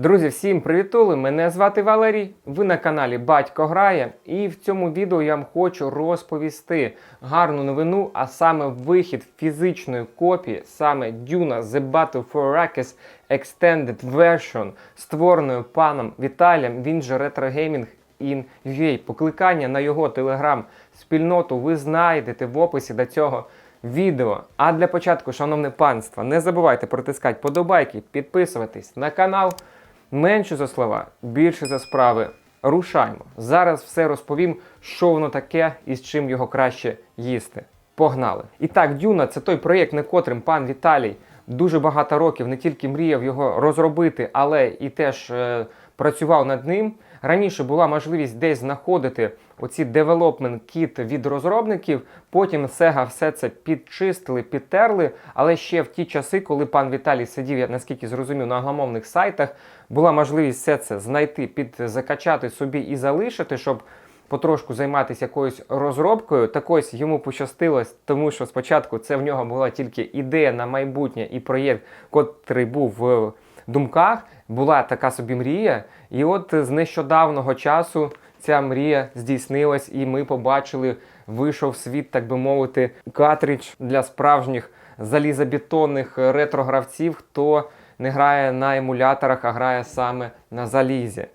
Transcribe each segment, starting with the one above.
Друзі, всім привітули! Мене звати Валерій. Ви на каналі Батько Грає. І в цьому відео я вам хочу розповісти гарну новину, а саме вихід фізичної копії, саме Duna The Battle for Arrakis Extended Version, створеною паном Віталієм, він же Retro Gaming in. Покликання на його телеграм-спільноту ви знайдете в описі до цього відео. А для початку, шановне панство, не забувайте протискати подобайки, підписуватись на канал. Менше за слова, більше за справи. Рушаймо. Зараз все розповім, що воно таке і з чим його краще їсти. Погнали! І так, Дюна це той проєкт, на котрим пан Віталій дуже багато років не тільки мріяв його розробити, але і теж е, працював над ним. Раніше була можливість десь знаходити оці development кіт від розробників. Потім Sega все це підчистили, підтерли. Але ще в ті часи, коли пан Віталій сидів, я наскільки зрозумів, на англомовних сайтах, була можливість все це знайти, підзакачати собі і залишити, щоб потрошку займатися якоюсь розробкою. Так ось йому пощастилось, тому що спочатку це в нього була тільки ідея на майбутнє і проєкт, котрий був в думках. Була така собі мрія, і от з нещодавного часу ця мрія здійснилась, і ми побачили, вийшов світ, так би мовити, картридж для справжніх залізобетонних ретро-гравців, хто не грає на емуляторах, а грає саме на залізі.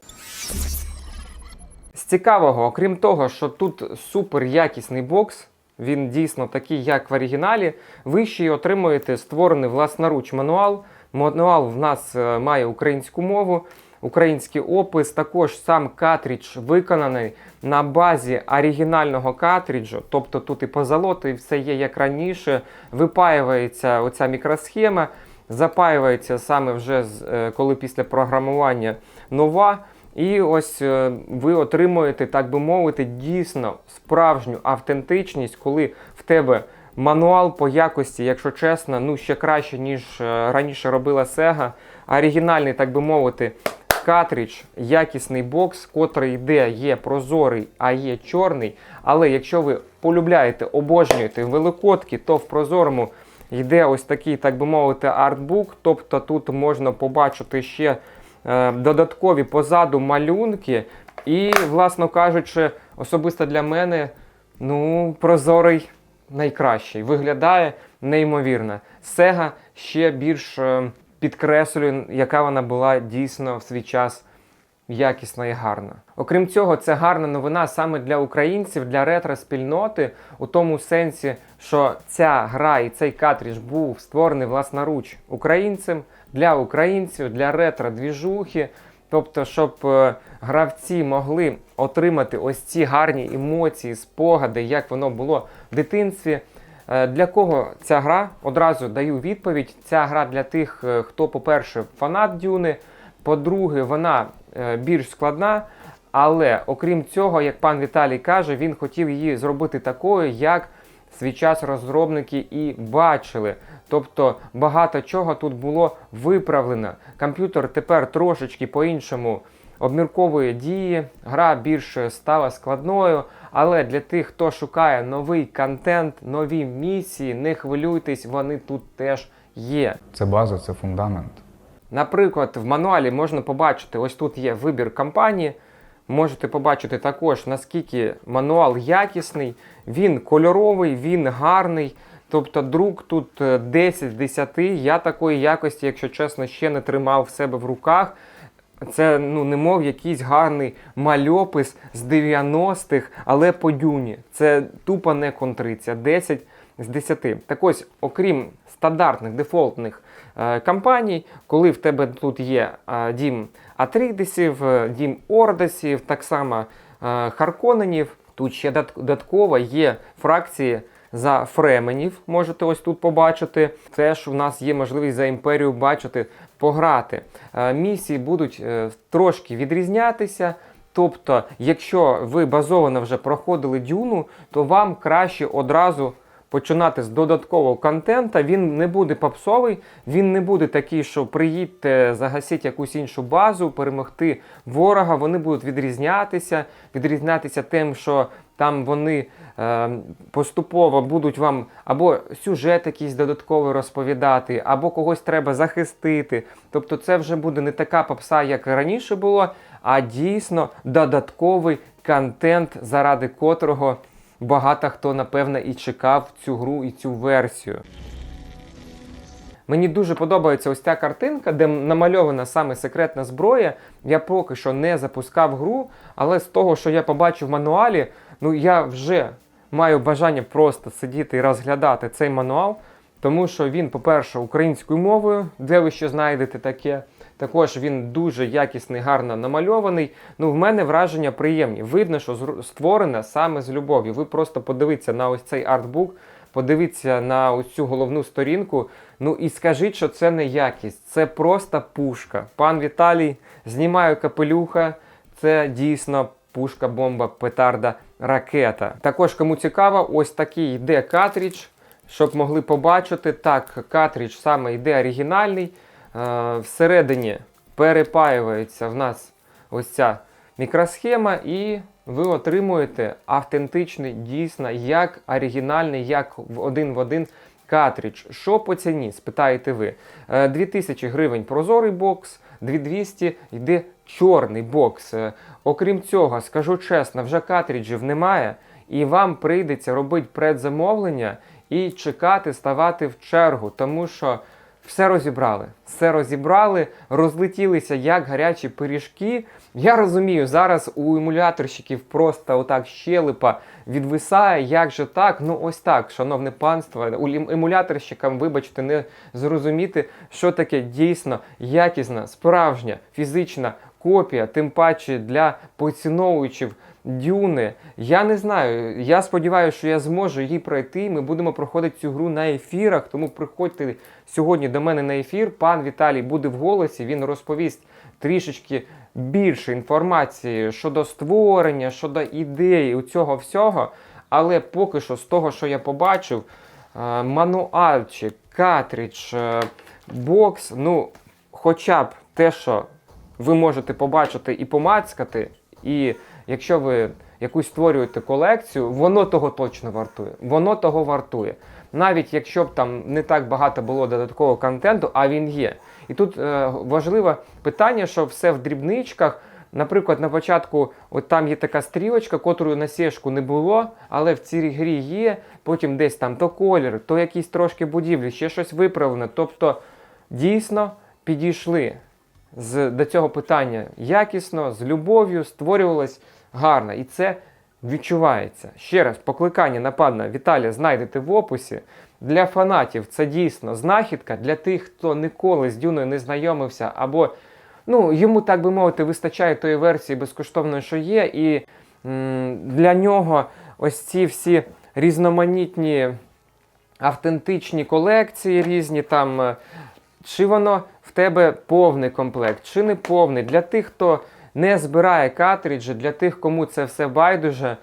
З цікавого, окрім того, що тут супер якісний бокс, він дійсно такий, як в оригіналі. Ви ще й отримуєте створений власноруч мануал. Мануал в нас е, має українську мову, український опис. Також сам картридж виконаний на базі оригінального картриджу. Тобто тут і позолоти, і все є як раніше. Випаюється оця мікросхема, запаюється саме вже е, коли після програмування нова. І ось е, ви отримуєте, так би мовити, дійсно справжню автентичність, коли в тебе мануал по якості, якщо чесно, ну ще краще, ніж е, раніше робила Sega. Оригінальний, так би мовити, картридж, якісний бокс, котрий йде, є прозорий, а є чорний. Але якщо ви полюбляєте, обожнюєте великодки, то в прозорому йде ось такий, так би мовити, артбук. Тобто тут можна побачити ще е, додаткові позаду малюнки. І, власно кажучи, особисто для мене, ну, прозорий найкращий. Виглядає неймовірно. Сега ще більш е, підкреслює, яка вона була дійсно в свій час якісна і гарна. Окрім цього, це гарна новина саме для українців, для ретро-спільноти, у тому сенсі, що ця гра і цей картридж був створений власноруч українцем для українців, для ретро-двіжухи. Тобто, щоб е, гравці могли отримати ось ці гарні емоції, спогади, як воно було в дитинстві. Е, Для кого ця гра? Одразу даю відповідь. Ця гра для тих, е, хто, по-перше, фанат Дюни. По-друге, вона більш складна. Але окрім цього, як пан Віталій каже, він хотів її зробити такою, як свій час розробники і бачили. Тобто багато чого тут було виправлено. Комп'ютер тепер трошечки по-іншому обмірковує дії, гра більш стала складною. Але для тих, хто шукає новий контент, нові місії, не хвилюйтесь, вони тут теж є. Це база, це фундамент. Наприклад, в мануалі можна побачити, ось тут є вибір кампанії. Можете побачити також, наскільки мануал якісний, він кольоровий, він гарний. Тобто друк тут е, 10 з 10. Я такої якості, якщо чесно, ще не тримав в себе в руках. Це ну, немов якийсь гарний мальопис з 90-х, але по дюні. Це тупо не контриця. 10 з 10. Так ось, окрім стандартних дефолтних е, кампаній, коли в тебе тут є е, дім Атрідесів, е, дім Ордесів, так само Харконенів, тут ще додатково є фракції за Фременів, можете ось тут побачити. Теж у нас є можливість за імперію бачити, пограти. Місії будуть трошки відрізнятися. Тобто, якщо ви базовано вже проходили дюну, то вам краще одразу починати з додаткового контента. Він не буде попсовий, він не буде такий, що приїдьте, загасіть якусь іншу базу, перемогти ворога. Вони будуть відрізнятися, відрізнятися тим, що Там вони е, поступово будуть вам або сюжет якийсь додатковий розповідати, або когось треба захистити. Тобто це вже буде не така попса, як раніше було, а дійсно додатковий контент, заради котрого багато хто, напевно, і чекав цю гру і цю версію. Мені дуже подобається ось ця картинка, де намальована саме секретна зброя. Я поки що не запускав гру, але з того, що я побачив в мануалі, ну я вже маю бажання просто сидіти і розглядати цей мануал, тому що він, по-перше, українською мовою, де ви ще знайдете таке. Також він дуже якісний, гарно намальований. Ну, в мене враження приємні. Видно, що створене саме з любов'ю. Ви просто подивіться на ось цей артбук, подивіться на ось цю головну сторінку. Ну і скажіть, що це не якість, це просто пушка. Пан Віталій знімаю капелюха. Це дійсно пушка, бомба, петарда, ракета. Також, кому цікаво, ось такий йде картридж, щоб могли побачити. Так, картридж саме йде оригінальний. Е, всередині перепаюється в нас ось ця мікросхема, і ви отримуєте автентичний, дійсно, як оригінальний, як один в один картридж. Що по ціні? Спитаєте ви. Е, 2000 гривень прозорий бокс, 2200 йде чорний бокс. Е, Окрім цього, скажу чесно, вже картриджів немає, і вам прийдеться робити предзамовлення і чекати, ставати в чергу, тому що все розібрали. Все розібрали, розлетілися як гарячі пиріжки. Я розумію, зараз у емуляторщиків просто отак щелепа відвисає. Як же так? Ну ось так, шановне панство, у емуляторщикам, вибачте, не зрозуміти, що таке дійсно якісна, справжня фізична копія, тим паче для поціновувачів дюни. Я не знаю. Я сподіваюся, що я зможу її пройти. Ми будемо проходити цю гру на ефірах. Тому приходьте сьогодні до мене на ефір. Пан Віталій буде в голосі. Він розповість трішечки більше інформації щодо створення, щодо ідеї у цього всього. Але поки що, з того, що я побачив, е, мануальчик, картридж, е, бокс, ну, хоча б те, що ви можете побачити і помацькати, і якщо ви якусь створюєте колекцію, воно того точно вартує. Воно того вартує. Навіть якщо б там не так багато було додаткового контенту, а він є. І тут е, важливе питання, що все в дрібничках. Наприклад, на початку от там є така стрілочка, котрої на сішку не було, але в цій грі є. Потім десь там то колір, то якісь трошки будівлі, ще щось виправлене. Тобто дійсно підійшли з, до цього питання якісно, з любов'ю, створювалось гарно. І це відчувається. Ще раз, покликання на пана Віталія знайдете в описі. Для фанатів це дійсно знахідка. Для тих, хто ніколи з Дюною не знайомився, або ну, йому, так би мовити, вистачає тої версії безкоштовної, що є. І м, для нього ось ці всі різноманітні автентичні колекції різні там. е, Чи воно тебе повний комплект, чи не повний. Для тих, хто не збирає картриджі, для тих, кому це все байдуже,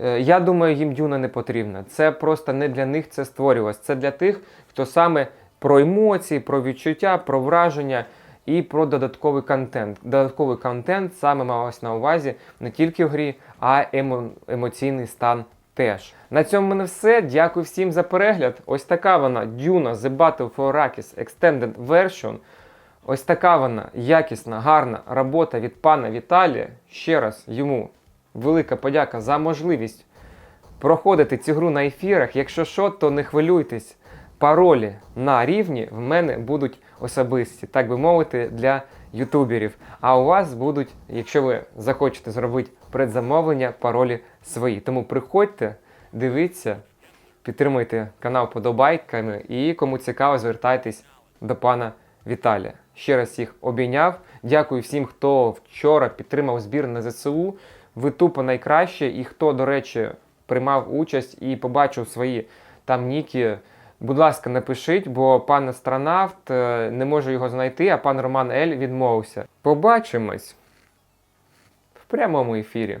е, я думаю, їм дюна не потрібна. Це просто не для них це створювалось. Це для тих, хто саме про емоції, про відчуття, про враження і про додатковий контент. Додатковий контент саме малось на увазі не тільки в грі, а емо- емоційний стан теж. На цьому в мене все. Дякую всім за перегляд. Ось така вона Duna The Battle for Arrakis Extended Version. Ось така вона якісна, гарна робота від пана Віталія. Ще раз йому велика подяка за можливість проходити цю гру на ефірах. Якщо що, то не хвилюйтесь. Паролі на рівні в мене будуть особисті, так би мовити, для ютуберів. А у вас будуть, якщо ви захочете зробити предзамовлення, паролі свої. Тому приходьте, дивіться, підтримуйте канал подобайками і кому цікаво, звертайтесь до пана Віталія. Ще раз всіх обійняв. Дякую всім, хто вчора підтримав збір на ЗСУ. Ви тупо найкраще. І хто, до речі, приймав участь і побачив свої там ніки. Будь ласка, напишіть, бо пан астронавт е, не може його знайти, а пан Роман Ель відмовився. Побачимось в прямому ефірі.